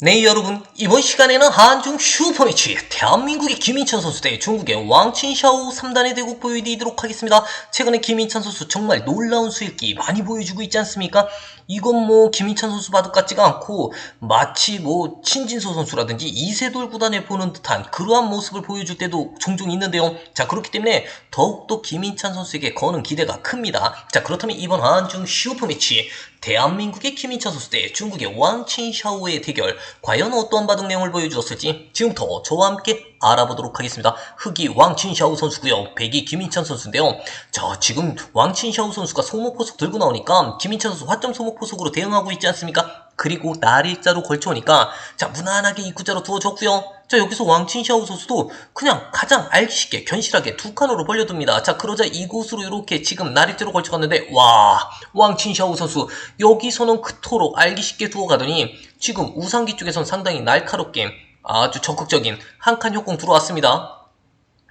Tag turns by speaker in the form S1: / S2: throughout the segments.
S1: 네 여러분 이번 시간에는 한중 슈퍼매치 대한민국의 김인찬 선수 대 중국의 왕친샤오 3단의 대국 보여드리도록 하겠습니다. 최근에 김인찬 선수 정말 놀라운 수일기 많이 보여주고 있지 않습니까? 이건 뭐 김인찬 선수 바둑 같지가 않고 마치 뭐 신진서 선수라든지 이세돌 구단에 보는 듯한 그러한 모습을 보여줄 때도 종종 있는데요. 자 그렇기 때문에 더욱더 김인찬 선수에게 거는 기대가 큽니다. 자 그렇다면 이번 한중 슈퍼매치 대한민국의 김인찬 선수 대 중국의 왕친샤오의 대결 과연 어떠한 바둑 내용을 보여주었을지 지금부터 저와 함께 알아보도록 하겠습니다. 흑이 왕친샤오 선수고요. 백이 김인찬 선수인데요. 자 지금 왕친샤오 선수가 소모포석 들고 나오니까 김인찬 선수 화점 소모포석으로 대응하고 있지 않습니까? 그리고 날일자로 걸쳐오니까 자 무난하게 입구자로 두어줬고요. 자 여기서 왕친샤오 선수도 그냥 가장 알기 쉽게 견실하게 두 칸으로 벌려둡니다. 자 그러자 이곳으로 이렇게 지금 날일자로 걸쳐갔는데 와 왕친샤오 선수 여기서는 그토록 알기 쉽게 두어가더니 지금 우상기 쪽에선 상당히 날카롭게 아주 적극적인 한칸 협공 들어왔습니다.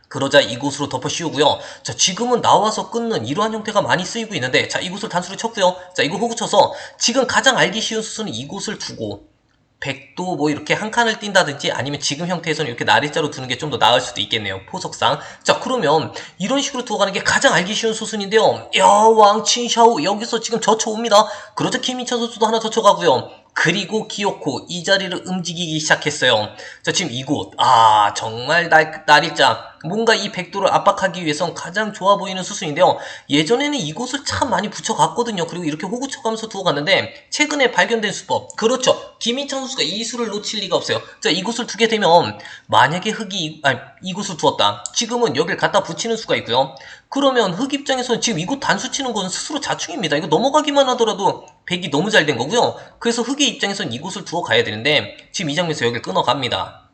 S1: 그러자 이곳으로 덮어 씌우고요. 자, 지금은 나와서 끊는 이러한 형태가 많이 쓰이고 있는데, 자, 이곳을 단수로 쳤고요. 자, 이거 호구 쳐서 지금 가장 알기 쉬운 수순은 이곳을 두고, 백도 뭐 이렇게 한 칸을 띈다든지 아니면 지금 형태에서는 이렇게 나리자로 두는 게 좀 더 나을 수도 있겠네요. 포석상. 자, 그러면 이런 식으로 두어가는 게 가장 알기 쉬운 수순인데요. 야, 왕 친샤오 여기서 지금 젖혀옵니다. 그러자 김인찬 선수도 하나 젖혀가고요. 그리고 기어코 이 자리를 움직이기 시작했어요. 자, 지금 이곳. 아, 정말 날, 날일자. 뭔가 이 백도를 압박하기 위해선 가장 좋아 보이는 수순인데요. 예전에는 이곳을 참 많이 붙여갔거든요. 그리고 이렇게 호구 쳐가면서 두어갔는데, 최근에 발견된 수법. 그렇죠. 김인찬 선수가 이 수를 놓칠 리가 없어요. 자, 이곳을 두게 되면, 만약에 흑이, 아니, 이곳을 두었다. 지금은 여길 갖다 붙이는 수가 있고요. 그러면 흑 입장에서는 지금 이곳 단수 치는 건 스스로 자충입니다. 이거 넘어가기만 하더라도 백이 너무 잘 된 거고요. 그래서 흑의 입장에서는 이곳을 두어 가야 되는데 지금 이 장면에서 여기를 끊어갑니다.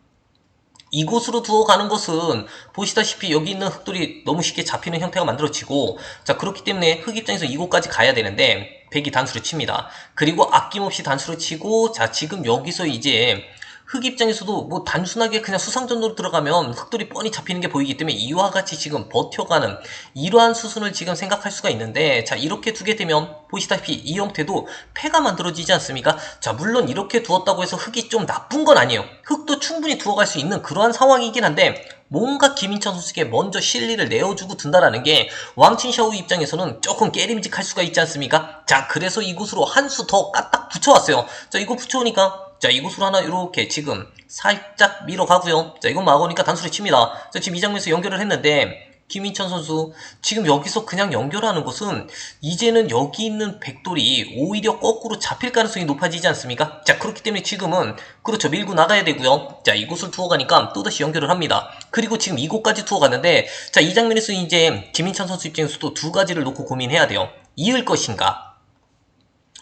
S1: 이곳으로 두어 가는 것은 보시다시피 여기 있는 흑돌이 너무 쉽게 잡히는 형태가 만들어지고 자 그렇기 때문에 흑 입장에서 이곳까지 가야 되는데 백이 단수를 칩니다. 그리고 아낌없이 단수를 치고 자 지금 여기서 이제 흑 입장에서도 뭐 단순하게 그냥 수상전으로 들어가면 흑돌이 뻔히 잡히는 게 보이기 때문에 이와 같이 지금 버텨가는 이러한 수순을 지금 생각할 수가 있는데 자 이렇게 두게 되면 보시다시피 이 형태도 패가 만들어지지 않습니까? 자 물론 이렇게 두었다고 해서 흑이 좀 나쁜 건 아니에요. 흑도 충분히 두어갈 수 있는 그러한 상황이긴 한데 뭔가 김인찬 선수에게 먼저 실리를 내어주고 둔다라는 게 왕친샤오 입장에서는 조금 깨림직할 수가 있지 않습니까? 자 그래서 이곳으로 한 수 더 까딱 붙여왔어요. 자 이거 붙여오니까 자 이곳으로 하나 이렇게 지금 살짝 밀어가고요. 자 이건 막으니까 단수를 칩니다. 자 지금 이 장면에서 연결을 했는데 김인찬 선수 지금 여기서 그냥 연결하는 것은 이제는 여기 있는 백돌이 오히려 거꾸로 잡힐 가능성이 높아지지 않습니까? 자 그렇기 때문에 지금은 그렇죠 밀고 나가야 되고요. 자 이곳을 두어가니까 또다시 연결을 합니다. 그리고 지금 이곳까지 두어갔는데 자 이 장면에서 이제 김인찬 선수 입장에서도 두 가지를 놓고 고민해야 돼요. 이을 것인가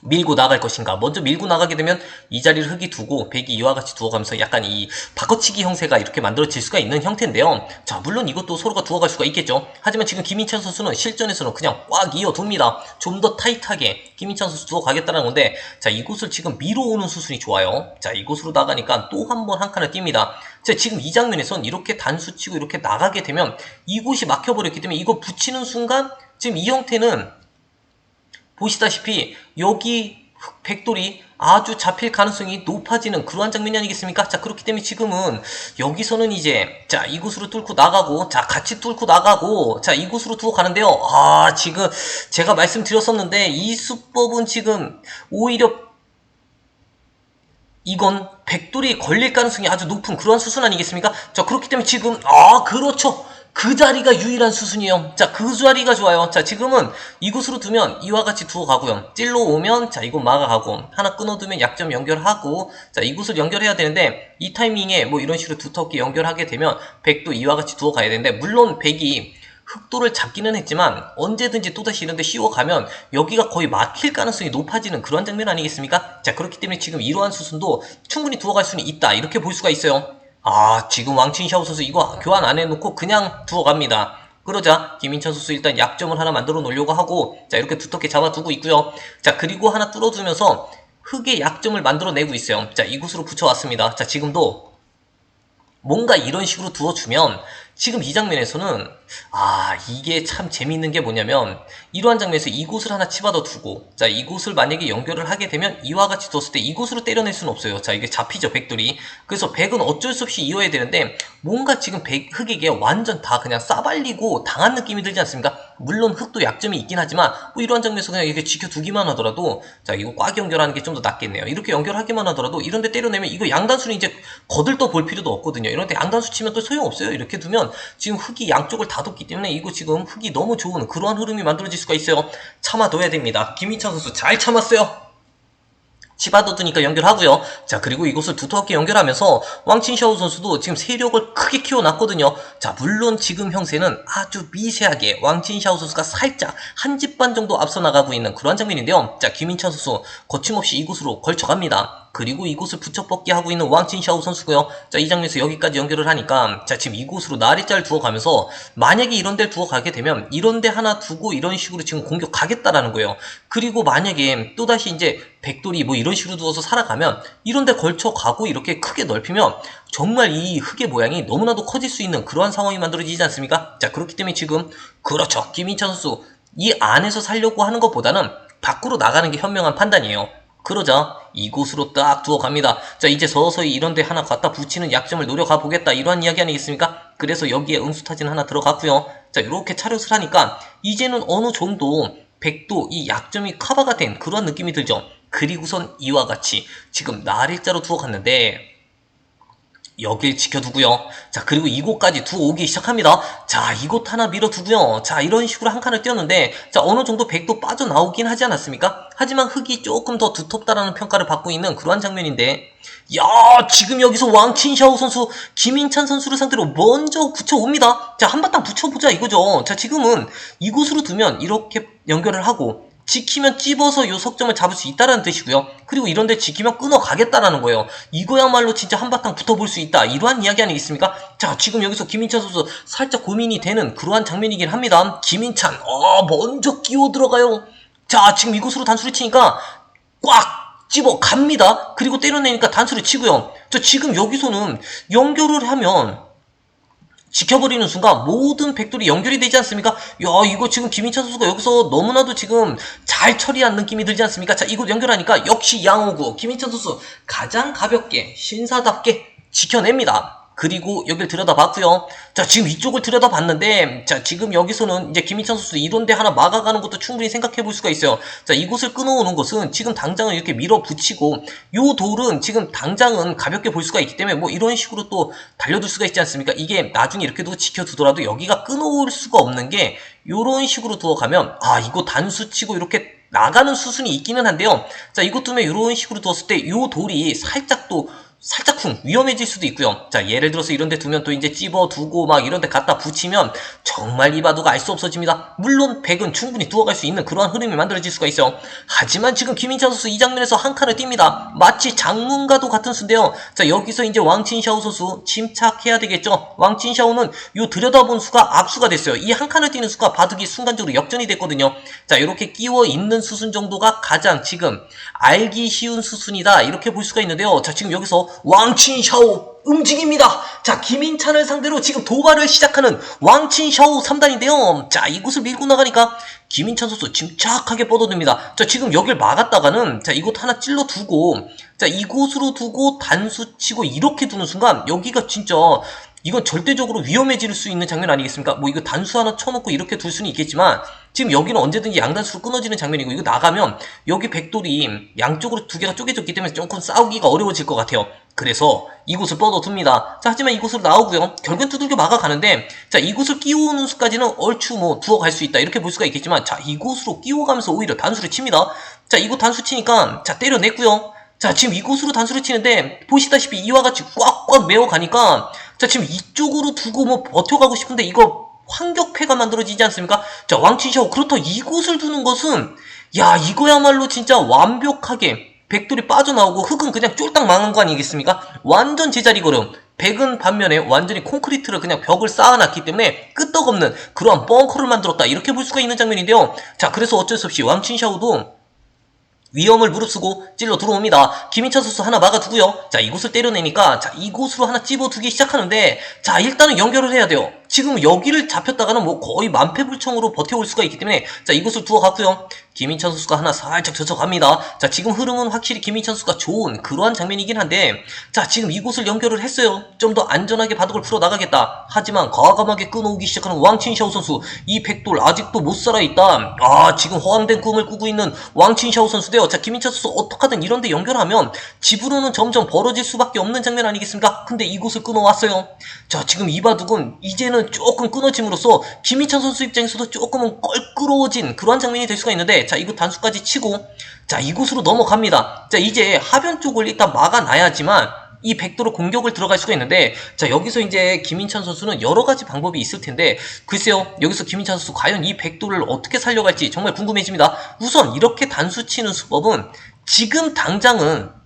S1: 밀고 나갈 것인가. 먼저 밀고 나가게 되면 이 자리를 흙이 두고 백이 이와 같이 두어가면서 약간 이 바꿔치기 형태가 이렇게 만들어질 수가 있는 형태인데요. 자, 물론 이것도 서로가 두어갈 수가 있겠죠. 하지만 지금 김인찬 선수는 실전에서는 그냥 꽉 이어둡니다. 좀 더 타이트하게 김인찬 선수 두어가겠다는 건데, 자, 이곳을 지금 밀어오는 수순이 좋아요. 자, 이곳으로 나가니까 또 한 번한 칸을 띱니다. 자, 지금 이 장면에선 이렇게 단수 치고 이렇게 나가게 되면 이곳이 막혀버렸기 때문에 이거 붙이는 순간 지금 이 형태는 보시다시피 여기 백돌이 아주 잡힐 가능성이 높아지는 그러한 장면이 아니겠습니까? 자 그렇기 때문에 지금은 여기서는 이제 자 이곳으로 뚫고 나가고 자 같이 뚫고 나가고 자 이곳으로 두고 가는데요. 아 지금 제가 말씀드렸었는데 이 수법은 지금 오히려 이건 백돌이 걸릴 가능성이 아주 높은 그러한 수순 아니겠습니까? 자 그렇기 때문에 지금 아 그렇죠. 그 자리가 유일한 수순이에요. 자, 그 자리가 좋아요. 자, 지금은 이곳으로 두면 이와 같이 두어 가고요. 찔러 오면 자, 이곳 막아가고 하나 끊어두면 약점 연결하고 자, 이곳을 연결해야 되는데 이 타이밍에 뭐 이런 식으로 두텁게 연결하게 되면 백도 이와 같이 두어 가야 되는데 물론 백이 흑도를 잡기는 했지만 언제든지 또다시 이런데 씌워가면 여기가 거의 막힐 가능성이 높아지는 그런 장면 아니겠습니까? 자 그렇기 때문에 지금 이러한 수순도 충분히 두어갈 수는 있다 이렇게 볼 수가 있어요. 아 지금 왕친샤오 선수 이거 교환 안 해놓고 그냥 두어 갑니다. 그러자 김인찬 선수 일단 약점을 하나 만들어 놓으려고 하고 자 이렇게 두텁게 잡아두고 있고요. 자 그리고 하나 뚫어두면서 흑의 약점을 만들어내고 있어요. 자 이곳으로 붙여왔습니다. 자 지금도 뭔가 이런 식으로 두어주면 지금 이 장면에서는 아 이게 참 재미있는 게 뭐냐면 이러한 장면에서 이곳을 하나 치받아 두고 자 이곳을 만약에 연결을 하게 되면 이와 같이 뒀을 때 이곳으로 때려낼 수는 없어요. 자 이게 잡히죠 백돌이. 그래서 백은 어쩔 수 없이 이어야 되는데 뭔가 지금 백 흑에게 완전 다 그냥 싸발리고 당한 느낌이 들지 않습니까? 물론 흑도 약점이 있긴 하지만 뭐 이러한 장면에서 그냥 이렇게 지켜두기만 하더라도 자 이거 꽉 연결하는 게 좀 더 낫겠네요. 이렇게 연결하기만 하더라도 이런데 때려내면 이거 양단수는 이제 거들떠 볼 필요도 없거든요. 이런데 양단수 치면 또 소용없어요. 이렇게 두면 지금 흑이 양쪽을 다 뒀기 때문에 이거 지금 흑이 너무 좋은 그러한 흐름이 만들어질 수가 있어요. 참아둬야 됩니다. 김희찬 선수 잘 참았어요 치바도드니까 연결하고요. 자 그리고 이곳을 두텁게 연결하면서 왕친샤오 선수도 지금 세력을 크게 키워놨거든요. 자 물론 지금 형세는 아주 미세하게 왕친샤오 선수가 살짝 한 집 반 정도 앞서 나가고 있는 그런 장면인데요. 자 김인찬 선수 거침없이 이곳으로 걸쳐갑니다. 그리고 이곳을 붙여뻗기 하고 있는 왕친샤오 선수고요. 자 이 장면에서 여기까지 연결을 하니까 자 지금 이곳으로 나리자를 두어 가면서 만약에 이런 데를 두어 가게 되면 이런 데 하나 두고 이런 식으로 지금 공격하겠다라는 거예요. 그리고 만약에 또다시 이제 백돌이 뭐 이런 식으로 두어서 살아가면 이런 데 걸쳐 가고 이렇게 크게 넓히면 정말 이 흙의 모양이 너무나도 커질 수 있는 그러한 상황이 만들어지지 않습니까? 자 그렇기 때문에 지금 그렇죠 김인찬 선수 이 안에서 살려고 하는 것보다는 밖으로 나가는 게 현명한 판단이에요. 그러자 이곳으로 딱 두어 갑니다. 자 이제 서서히 이런 데 하나 갖다 붙이는 약점을 노려가 보겠다 이러한 이야기 아니겠습니까? 그래서 여기에 응수타진 하나 들어갔고요. 자 이렇게 차렷을 하니까 이제는 어느 정도 백도 이 약점이 커버가 된 그런 느낌이 들죠. 그리고선 이와 같이 지금 날일자로 두어 갔는데 여길 지켜두고요. 자 그리고 이곳까지 두어오기 시작합니다. 자 이곳 하나 밀어두고요. 자 이런 식으로 한 칸을 띄었는데 자 어느 정도 백도 빠져나오긴 하지 않았습니까? 하지만 흙이 조금 더 두텁다라는 평가를 받고 있는 그러한 장면인데 야 지금 여기서 왕친샤오 선수 김인찬 선수를 상대로 먼저 붙여옵니다. 자 한바탕 붙여보자 이거죠. 자 지금은 이곳으로 두면 이렇게 연결을 하고 지키면 찝어서 요 석점을 잡을 수 있다라는 뜻이고요. 그리고 이런데 지키면 끊어가겠다라는 거예요. 이거야말로 진짜 한바탕 붙어볼 수 있다. 이러한 이야기 아니겠습니까? 자, 지금 여기서 김인찬 선수 살짝 고민이 되는 그러한 장면이긴 합니다. 김인찬, 어, 먼저 끼워 들어가요. 자, 지금 이곳으로 단수를 치니까 꽉 집어 갑니다. 그리고 때려내니까 단수를 치고요. 저 지금 여기서는 연결을 하면 지켜버리는 순간 모든 백돌이 연결이 되지 않습니까? 야 이거 지금 김인찬 선수가 여기서 너무나도 지금 잘 처리한 느낌이 들지 않습니까? 자 이곳 연결하니까 역시 양호구 김인찬 선수 가장 가볍게 신사답게 지켜냅니다. 그리고 여기를 들여다봤고요. 자 지금 이쪽을 들여다봤는데 자 지금 여기서는 이제 김인찬 선수 이런 데 하나 막아가는 것도 충분히 생각해 볼 수가 있어요. 자 이곳을 끊어오는 것은 지금 당장은 이렇게 밀어붙이고 요 돌은 지금 당장은 가볍게 볼 수가 있기 때문에 뭐 이런 식으로 또 달려둘 수가 있지 않습니까? 이게 나중에 이렇게 두고 지켜두더라도 여기가 끊어올 수가 없는 게 요런 식으로 두어가면 아 이거 단수 치고 이렇게 나가는 수순이 있기는 한데요. 자 이것 때문에 이런 식으로 두었을 때 요 돌이 살짝 또 살짝쿵 위험해질 수도 있고요. 자, 예를 들어서 이런 데 두면 또 이제 찝어두고 막 이런 데 갖다 붙이면 정말 이 바둑가 알 수 없어집니다. 물론 백은 충분히 두어갈 수 있는 그러한 흐름이 만들어질 수가 있어요. 하지만 지금 김인찬 선수 이 장면에서 한 칸을 띱니다. 마치 장문과도 같은 수인데요. 자, 여기서 이제 왕친샤오 선수 침착해야 되겠죠. 왕친샤오는 요 들여다본 수가 압수가 됐어요. 이 한 칸을 띄는 수가 바둑이 순간적으로 역전이 됐거든요. 자, 이렇게 끼워 있는 수순 정도가 가장 지금 알기 쉬운 수순이다. 이렇게 볼 수가 있는데요. 자, 지금 여기서 왕친샤오 움직입니다. 자, 김인찬을 상대로 지금 도발을 시작하는 왕친샤오 3단인데요. 자, 이곳을 밀고 나가니까 김인찬 선수 침착하게 뻗어듭니다. 자, 지금 여길 막았다가는 자, 이곳 하나 찔러 두고 자, 이곳으로 두고 단수 치고 이렇게 두는 순간 여기가 진짜 이건 절대적으로 위험해질 수 있는 장면 아니겠습니까? 뭐 이거 단수 하나 쳐놓고 이렇게 둘 수는 있겠지만 지금 여기는 언제든지 양단수로 끊어지는 장면이고 이거 나가면 여기 백돌이 양쪽으로 두 개가 쪼개졌기 때문에 조금 싸우기가 어려워질 것 같아요. 그래서 이곳을 뻗어둡니다. 자 하지만 이곳으로 나오고요. 결국엔 두들겨 막아가는데 자 이곳을 끼워오는 수까지는 얼추 뭐 두어 갈 수 있다 이렇게 볼 수가 있겠지만 자 이곳으로 끼워가면서 오히려 단수를 칩니다. 자 이곳 단수 치니까 자 때려냈고요. 자 지금 이곳으로 단수를 치는데 보시다시피 이와 같이 꽉꽉 메어가니까 자 지금 이쪽으로 두고 뭐 버텨가고 싶은데 이거 환격패가 만들어지지 않습니까? 자 왕치샤오 그렇다 이곳을 두는 것은 야 이거야말로 진짜 완벽하게 백돌이 빠져나오고 흙은 그냥 쫄딱 망한 거 아니겠습니까? 완전 제자리 걸음 백은 반면에 완전히 콘크리트를 그냥 벽을 쌓아놨기 때문에 끄떡없는 그러한 벙커를 만들었다 이렇게 볼 수가 있는 장면인데요 자 그래서 어쩔 수 없이 왕친샤오도 위험을 무릅쓰고 찔러 들어옵니다. 김인찬 선수 하나 막아두고요. 자 이곳을 때려내니까 자 이곳으로 하나 찝어두기 시작하는데 자 일단은 연결을 해야 돼요. 지금 여기를 잡혔다가는 뭐 거의 만패불청으로 버텨올 수가 있기 때문에 자 이곳을 두어 갔고요. 김인찬 선수가 하나 살짝 젖혀갑니다. 자 지금 흐름은 확실히 김인찬 선수가 좋은 그러한 장면이긴 한데 자 지금 이곳을 연결을 했어요. 좀 더 안전하게 바둑을 풀어 나가겠다. 하지만 과감하게 끊어오기 시작하는 왕친샤오 선수 이 백돌 아직도 못 살아있다. 아 지금 허황된 꿈을 꾸고 있는 왕친샤오 선수인데요. 자 김인찬 선수 어떡하든 이런데 연결하면 집으로는 점점 벌어질 수밖에 없는 장면 아니겠습니까? 근데 이곳을 끊어왔어요. 자 지금 이 바둑은 이제 는 조금 끊어짐으로써 김인찬 선수 입장에서도 조금은 껄끄러워진 그러한 장면이 될 수가 있는데 자 이곳 단수까지 치고 자 이곳으로 넘어갑니다. 자 이제 하변 쪽을 일단 막아놔야지만 이 백도로 공격을 들어갈 수가 있는데 자 여기서 이제 김인찬 선수는 여러 가지 방법이 있을 텐데 글쎄요 여기서 김인찬 선수 과연 이 백도를 어떻게 살려갈지 정말 궁금해집니다. 우선 이렇게 단수 치는 수법은 지금 당장은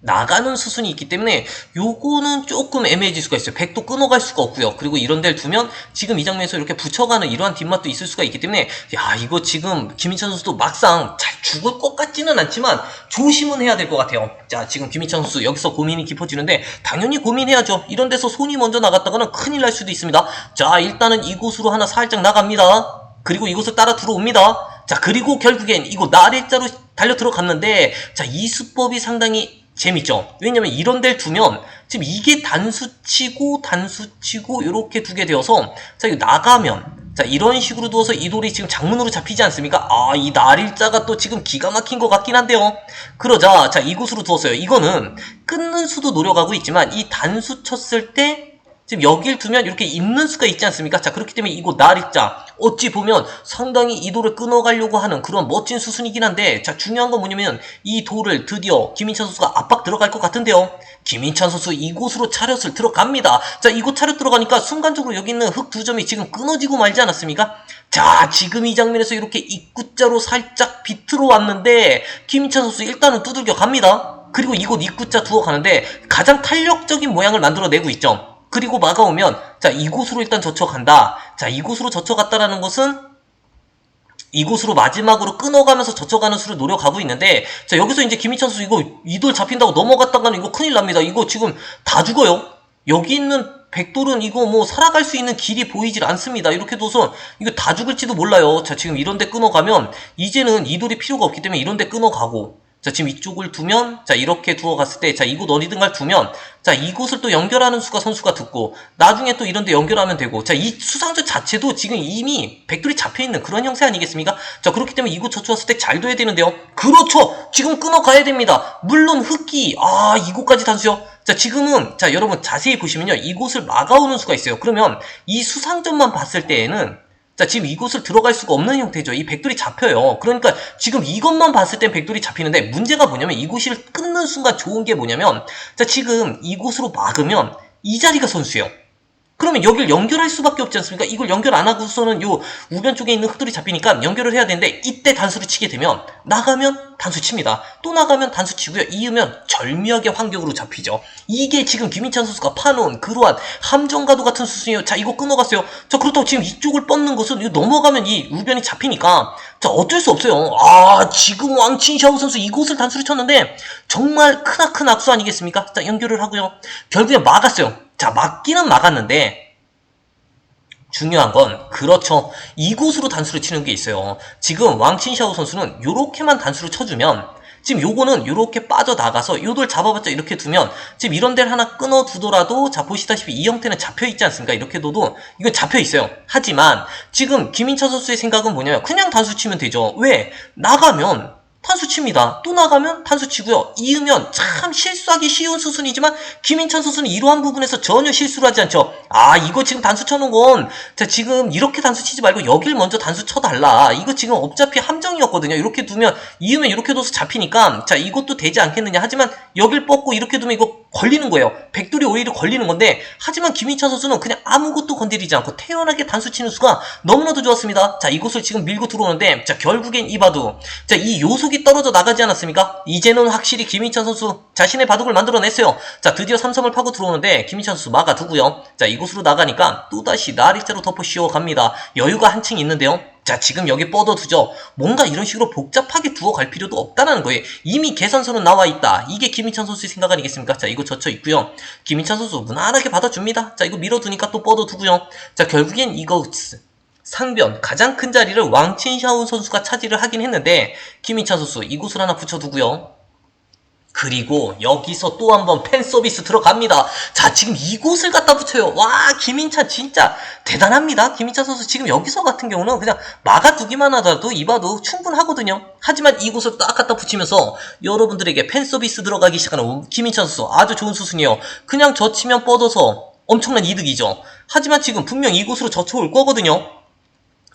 S1: 나가는 수순이 있기 때문에 요거는 조금 애매해질 수가 있어요. 백도 끊어갈 수가 없고요. 그리고 이런 데를 두면 지금 이 장면에서 이렇게 붙여가는 이러한 뒷맛도 있을 수가 있기 때문에 야 이거 지금 김인찬 선수도 막상 잘 죽을 것 같지는 않지만 조심은 해야 될 것 같아요. 자 지금 김인찬 선수 여기서 고민이 깊어지는데 당연히 고민해야죠. 이런 데서 손이 먼저 나갔다가는 큰일 날 수도 있습니다. 자 일단은 이곳으로 하나 살짝 나갑니다. 그리고 이곳을 따라 들어옵니다. 자 그리고 결국엔 이곳 나래자로 달려 들어갔는데 자 이 수법이 상당히 재밌죠. 왜냐면 이런 데를 두면 지금 이게 단수치고 단수치고 이렇게 두게 되어서 자 이거 나가면 자 이런 식으로 두어서 이 돌이 지금 장문으로 잡히지 않습니까? 아 이 날일자가 또 지금 기가 막힌 것 같긴 한데요. 그러자 자 이곳으로 두었어요. 이거는 끊는 수도 노려가고 있지만 이 단수 쳤을 때 지금 여길 두면 이렇게 있는 수가 있지 않습니까? 자 그렇기 때문에 이곳 날입자 어찌 보면 상당히 이 돌을 끊어가려고 하는 그런 멋진 수순이긴 한데 자 중요한 건 뭐냐면 이 돌을 드디어 김인찬 선수가 압박 들어갈 것 같은데요. 김인찬 선수 이곳으로 차렷을 들어갑니다. 자 이곳 차렷 들어가니까 순간적으로 여기 있는 흙 두 점이 지금 끊어지고 말지 않았습니까? 자 지금 이 장면에서 이렇게 입구자로 살짝 비틀어 왔는데 김인찬 선수 일단은 두들겨 갑니다. 그리고 이곳 입구자 두어 가는데 가장 탄력적인 모양을 만들어내고 있죠. 그리고 막아오면 자 이곳으로 일단 젖혀간다. 자 이곳으로 젖혀갔다라는 것은 이곳으로 마지막으로 끊어가면서 젖혀가는 수를 노려가고 있는데 자 여기서 이제 김희찬 선수 이거 이 돌 잡힌다고 넘어갔다가는 이거 큰일 납니다. 이거 지금 다 죽어요. 여기 있는 백돌은 이거 뭐 살아갈 수 있는 길이 보이질 않습니다. 이렇게 둬서 이거 다 죽을지도 몰라요. 자 지금 이런데 끊어가면 이제는 이 돌이 필요가 없기 때문에 이런데 끊어가고 자 지금 이쪽을 두면 자 이렇게 두어 갔을 때 자 이곳 어디든가 두면 자 이곳을 또 연결하는 수가 선수가 듣고 나중에 또 이런데 연결하면 되고 자 이 수상전 자체도 지금 이미 백돌이 잡혀있는 그런 형태 아니겠습니까? 자 그렇기 때문에 이곳 저추었을 때 잘 둬야 되는데요. 그렇죠! 지금 끊어가야 됩니다. 물론 흑기 아 이곳까지 단수요. 자 지금은 자 여러분 자세히 보시면요. 이곳을 막아오는 수가 있어요. 그러면 이 수상전만 봤을 때에는 자, 지금 이곳을 들어갈 수가 없는 형태죠. 이 백돌이 잡혀요. 그러니까 지금 이것만 봤을 땐 백돌이 잡히는데 문제가 뭐냐면 이곳을 끊는 순간 좋은 게 뭐냐면 자, 지금 이곳으로 막으면 이 자리가 선수예요. 그러면 여길 연결할 수밖에 없지 않습니까? 이걸 연결 안 하고서는 요 우변 쪽에 있는 흙돌이 잡히니까 연결을 해야 되는데 이때 단수를 치게 되면 나가면 단수 칩니다. 또 나가면 단수 치고요. 이으면 절묘하게 환경으로 잡히죠. 이게 지금 김인찬 선수가 파놓은 그러한 함정가도 같은 수순이에요. 자 이거 끊어갔어요. 자 그렇다고 지금 이쪽을 뻗는 것은 이거 넘어가면 이 우변이 잡히니까 자 어쩔 수 없어요. 아 지금 왕친샤오 선수 이곳을 단수를 쳤는데 정말 크나큰 악수 아니겠습니까? 자 연결을 하고요. 결국에 막았어요. 자, 막기는 막았는데, 중요한 건, 그렇죠. 이곳으로 단수를 치는 게 있어요. 지금 왕친샤오 선수는 요렇게만 단수를 쳐주면, 지금 요거는 요렇게 빠져나가서 요 돌 잡아봤자 이렇게 두면 지금 이런 데를 하나 끊어두더라도 자 보시다시피 이 형태는 잡혀있지 않습니까? 이렇게 둬도 이건 잡혀있어요. 하지만 지금 김인철 선수의 생각은 뭐냐면 그냥 단수 치면 되죠. 왜? 나가면 탄수 칩니다. 또 나가면 탄수 치고요. 이으면 참 실수하기 쉬운 수순이지만 김인찬 선수는 이러한 부분에서 전혀 실수를 하지 않죠. 아 이거 지금 단수 쳐놓은 건 자 지금 이렇게 단수 치지 말고 여길 먼저 단수 쳐달라. 이거 지금 어차피 함정이었거든요. 이렇게 두면 이으면 이렇게 둬서 잡히니까 자 이것도 되지 않겠느냐. 하지만 여길 뻗고 이렇게 두면 이거 걸리는 거예요. 백돌이 오히려 걸리는 건데 하지만 김인찬 선수는 그냥 아무것도 건드리지 않고 태연하게 단수 치는 수가 너무나도 좋았습니다. 자 이곳을 지금 밀고 들어오는데 자 결국엔 이 바둑 자이 요 속이 떨어져 나가지 않았습니까? 이제는 확실히 김인찬 선수 자신의 바둑을 만들어냈어요. 자 드디어 삼섬을 파고 들어오는데 김인찬 선수 막아두고요. 자 이곳으로 나가니까 또다시 나리자로 덮어 씌워 갑니다. 여유가 한층 있는데요. 자, 지금 여기 뻗어두죠. 뭔가 이런 식으로 복잡하게 두어갈 필요도 없다는 거예요. 이미 계산서는 나와 있다. 이게 김인찬 선수의 생각 아니겠습니까? 자, 이거 젖혀 있고요. 김인찬 선수 무난하게 받아줍니다. 자, 이거 밀어두니까 또 뻗어두고요. 자, 결국엔 이거 상변 가장 큰 자리를 왕친샤오 선수가 차지를 하긴 했는데 김인찬 선수 이곳을 하나 붙여두고요. 그리고 여기서 또 한번 팬 서비스 들어갑니다. 자, 지금 이곳을 갖다 붙여요. 와, 김인찬 진짜 대단합니다. 김인찬 선수 지금 여기서 같은 경우는 그냥 막아두기만 하더라도 이봐도 충분하거든요. 하지만 이곳을 딱 갖다 붙이면서 여러분들에게 팬 서비스 들어가기 시작하는 김인찬 선수 아주 좋은 수순이에요. 그냥 젖히면 뻗어서 엄청난 이득이죠. 하지만 지금 분명 이곳으로 젖혀올 거거든요.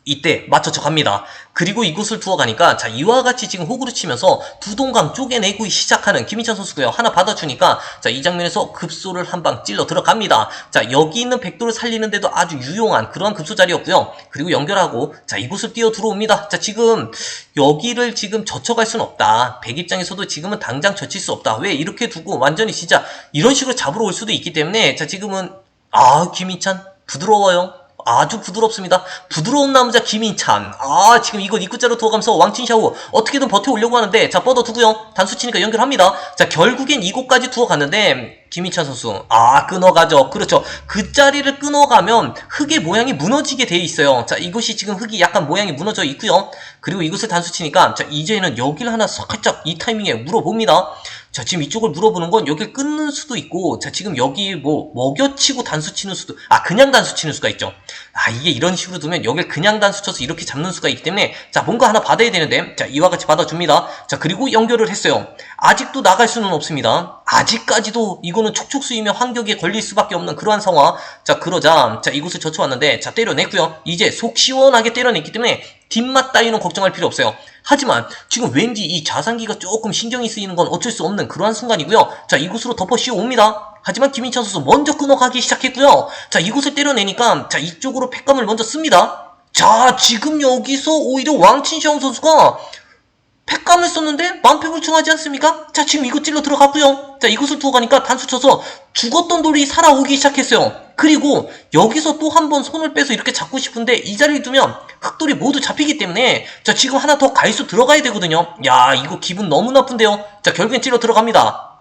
S1: 이때 맞춰져 갑니다. 그리고 이곳을 두어 가니까 자 이와 같이 지금 호구를 치면서 두 동강 쪼개내고 시작하는 김희찬 선수고요. 하나 받아주니까 자 이 장면에서 급소를 한 방 찔러 들어갑니다. 자 여기 있는 백도를 살리는데도 아주 유용한 그러한 급소 자리였고요. 그리고 연결하고 자 이곳을 뛰어 들어옵니다. 자 지금 여기를 지금 젖혀갈 수는 없다. 백 입장에서도 지금은 당장 젖힐 수 없다. 왜 이렇게 두고 완전히 진짜 이런 식으로 잡으러 올 수도 있기 때문에 자 지금은 아 김희찬 부드러워요. 아주 부드럽습니다. 부드러운 남자 김인찬. 아, 지금 이거 입구자로 두어가면서 왕친샤오 어떻게든 버텨오려고 하는데, 자, 뻗어두고요. 단수 치니까 연결합니다. 자, 결국엔 이곳까지 두어갔는데, 김인찬 선수. 아, 끊어가죠. 그렇죠. 그 자리를 끊어가면 흙의 모양이 무너지게 돼 있어요. 자, 이곳이 지금 흙이 약간 모양이 무너져 있고요. 그리고 이곳을 단수 치니까, 자, 이제는 여기를 하나 살짝 이 타이밍에 물어봅니다. 자, 지금 이쪽을 물어보는 건 여길 끊는 수도 있고, 자, 지금 여기 뭐, 먹여치고 단수 치는 수도, 아, 그냥 단수 치는 수가 있죠. 아, 이게 이런 식으로 두면 여길 그냥 단수 쳐서 이렇게 잡는 수가 있기 때문에, 자, 뭔가 하나 받아야 되는데, 자, 이와 같이 받아줍니다. 자, 그리고 연결을 했어요. 아직도 나갈 수는 없습니다. 아직까지도 이거는 촉촉수이며 환격에 걸릴 수밖에 없는 그러한 상황. 자, 그러자, 자, 이곳을 젖혀왔는데, 자, 때려냈고요. 이제 속 시원하게 때려냈기 때문에, 뒷맛 따위는 걱정할 필요 없어요. 하지만 지금 왠지 이 자산기가 조금 신경이 쓰이는 건 어쩔 수 없는 그러한 순간이고요. 자, 이곳으로 덮어 씌워옵니다. 하지만 김인찬 선수 먼저 끊어가기 시작했고요. 자, 이곳을 때려내니까 자, 이쪽으로 팩감을 먼저 씁니다. 자, 지금 여기서 오히려 왕친샤오 선수가 팩감을 썼는데 만패불충하지 않습니까? 자, 지금 이곳 찔러 들어갔고요. 자, 이곳을 두어 가니까 단수 쳐서 죽었던 돌이 살아오기 시작했어요. 그리고 여기서 또 한 번 손을 빼서 이렇게 잡고 싶은데 이 자리를 두면 흑돌이 모두 잡히기 때문에 자 지금 하나 더 가이수 들어가야 되거든요. 야 이거 기분 너무 나쁜데요. 자 결국엔 찔러 들어갑니다.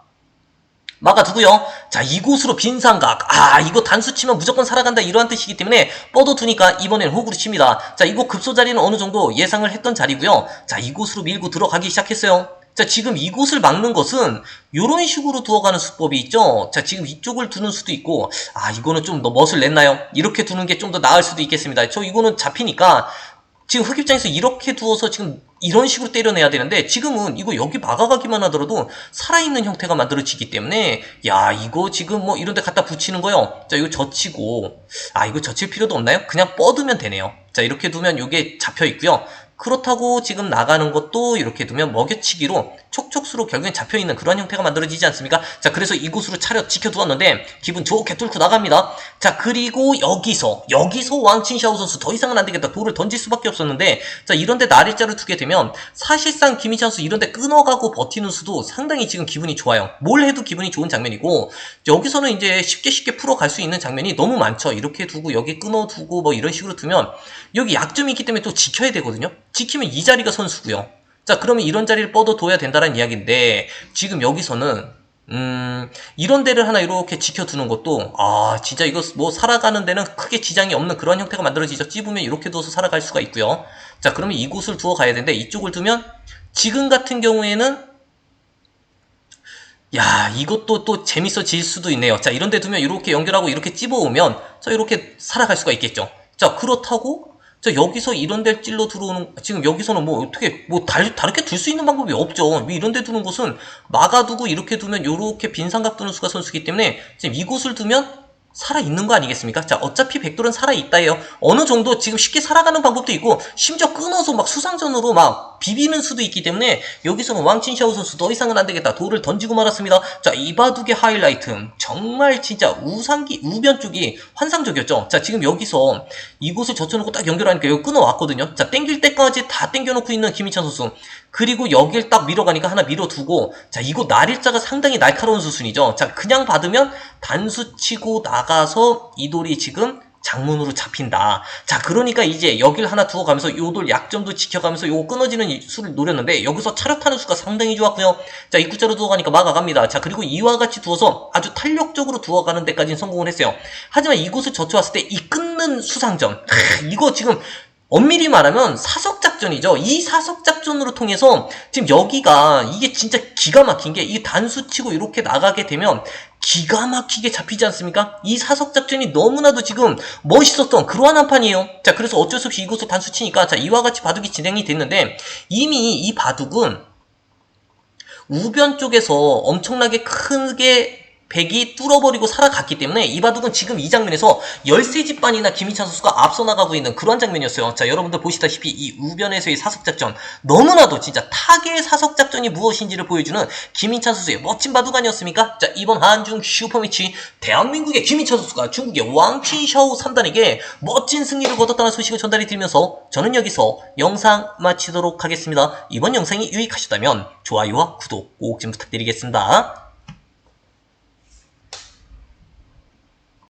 S1: 막아두고요. 자 이곳으로 빈상각. 아 이거 단수 치면 무조건 살아간다 이러한 뜻이기 때문에 뻗어두니까 이번엔 호구로 칩니다. 자 이곳 급소 자리는 어느 정도 예상을 했던 자리고요. 자 이곳으로 밀고 들어가기 시작했어요. 자, 지금 이곳을 막는 것은 이런 식으로 두어가는 수법이 있죠. 자, 지금 이쪽을 두는 수도 있고, 아, 이거는 좀 더 멋을 냈나요? 이렇게 두는 게 좀 더 나을 수도 있겠습니다. 저 이거는 잡히니까 지금 흑 입장에서 이렇게 두어서 지금 이런 식으로 때려내야 되는데 지금은 이거 여기 막아가기만 하더라도 살아있는 형태가 만들어지기 때문에 야 이거 지금 뭐 이런 데 갖다 붙이는 거요. 자 이거 젖히고. 아 이거 젖힐 필요도 없나요? 그냥 뻗으면 되네요. 자 이렇게 두면 이게 잡혀 있고요 그렇다고 지금 나가는 것도 이렇게 두면 먹여치기로 촉촉수로 결국엔 잡혀있는 그런 형태가 만들어지지 않습니까? 자 그래서 이곳으로 차려 지켜두었는데 기분 좋게 뚫고 나갑니다. 자 그리고 여기서 여기서 왕친샤오 선수 더 이상은 안되겠다. 돌을 던질 수밖에 없었는데 자 이런데 나일자를 두게 되면 사실상 김희찬 선수 이런데 끊어가고 버티는 수도 상당히 지금 기분이 좋아요. 뭘 해도 기분이 좋은 장면이고 여기서는 이제 쉽게 쉽게 풀어갈 수 있는 장면이 너무 많죠. 이렇게 두고 여기 끊어두고 뭐 이런 식으로 두면 여기 약점이 있기 때문에 또 지켜야 되거든요. 지키면 이 자리가 선수고요. 자, 그러면 이런 자리를 뻗어둬야 된다는 이야기인데 지금 여기서는 음, 이런 데를 하나 이렇게 지켜두는 것도, 아, 진짜 이거 뭐 살아가는 데는 크게 지장이 없는 그런 형태가 만들어지죠. 찝으면 이렇게 두어서 살아갈 수가 있고요. 자, 그러면 이곳을 두어 가야 되는데, 이쪽을 두면, 지금 같은 경우에는, 야, 이것도 또 재밌어질 수도 있네요. 자, 이런 데 두면 이렇게 연결하고 이렇게 찝어오면, 자, 이렇게 살아갈 수가 있겠죠. 자, 그렇다고, 자, 여기서 이런 데 찔러 들어오는, 지금 여기서는 뭐 어떻게, 뭐 다르, 다르게 둘 수 있는 방법이 없죠. 이런 데 두는 곳은 막아두고 이렇게 두면 이렇게 빈 삼각 두는 수가 선수기 때문에 지금 이곳을 두면 살아있는 거 아니겠습니까? 자, 어차피 백돌은 살아있다예요. 어느 정도 지금 쉽게 살아가는 방법도 있고, 심지어 끊어서 막 수상전으로 막 비비는 수도 있기 때문에, 여기서는 왕친샤오 선수 더 이상은 안 되겠다. 돌을 던지고 말았습니다. 자, 이바둑의 하이라이트. 정말 진짜 우상기, 우변 쪽이 환상적이었죠. 자, 지금 여기서 이곳을 젖혀놓고 딱 연결하니까 여기 끊어왔거든요. 자, 땡길 때까지 다 땡겨놓고 있는 김희찬 선수. 그리고 여길 딱 밀어가니까 하나 밀어두고, 자, 이거 날일자가 상당히 날카로운 수순이죠. 자, 그냥 받으면 단수 치고 나가서 이 돌이 지금 장문으로 잡힌다. 자, 그러니까 이제 여길 하나 두어 가면서 요 돌 약점도 지켜가면서 요 끊어지는 이 수를 노렸는데 여기서 차렷하는 수가 상당히 좋았고요. 자, 입구자로 두어 가니까 막아갑니다. 자, 그리고 이와 같이 두어서 아주 탄력적으로 두어 가는 데까지는 성공을 했어요. 하지만 이곳을 젖혀왔을 때 이 끊는 수상점. 크, 이거 지금 엄밀히 말하면 사석작전이죠. 이 사석작전으로 통해서 지금 여기가 이게 진짜 기가 막힌 게 이 단수치고 이렇게 나가게 되면 기가 막히게 잡히지 않습니까? 이 사석작전이 너무나도 지금 멋있었던 그러한 한 판이에요. 자, 그래서 어쩔 수 없이 이곳을 단수 치니까 자, 이와 같이 바둑이 진행이 됐는데 이미 이 바둑은 우변 쪽에서 엄청나게 크게 백이 뚫어버리고 살아갔기 때문에 이 바둑은 지금 이 장면에서 13집반이나 김희찬 선수가 앞서 나가고 있는 그런 장면이었어요. 자, 여러분들 보시다시피 이 우변에서의 사석작전 너무나도 진짜 타계의 사석작전이 무엇인지를 보여주는 김희찬 선수의 멋진 바둑 아니었습니까? 자, 이번 한중 슈퍼매치 대한민국의 김희찬 선수가 중국의 왕친샤오 3단에게 멋진 승리를 거뒀다는 소식을 전달해 드리면서 저는 여기서 영상 마치도록 하겠습니다. 이번 영상이 유익하셨다면 좋아요와 구독 꼭 좀 부탁드리겠습니다.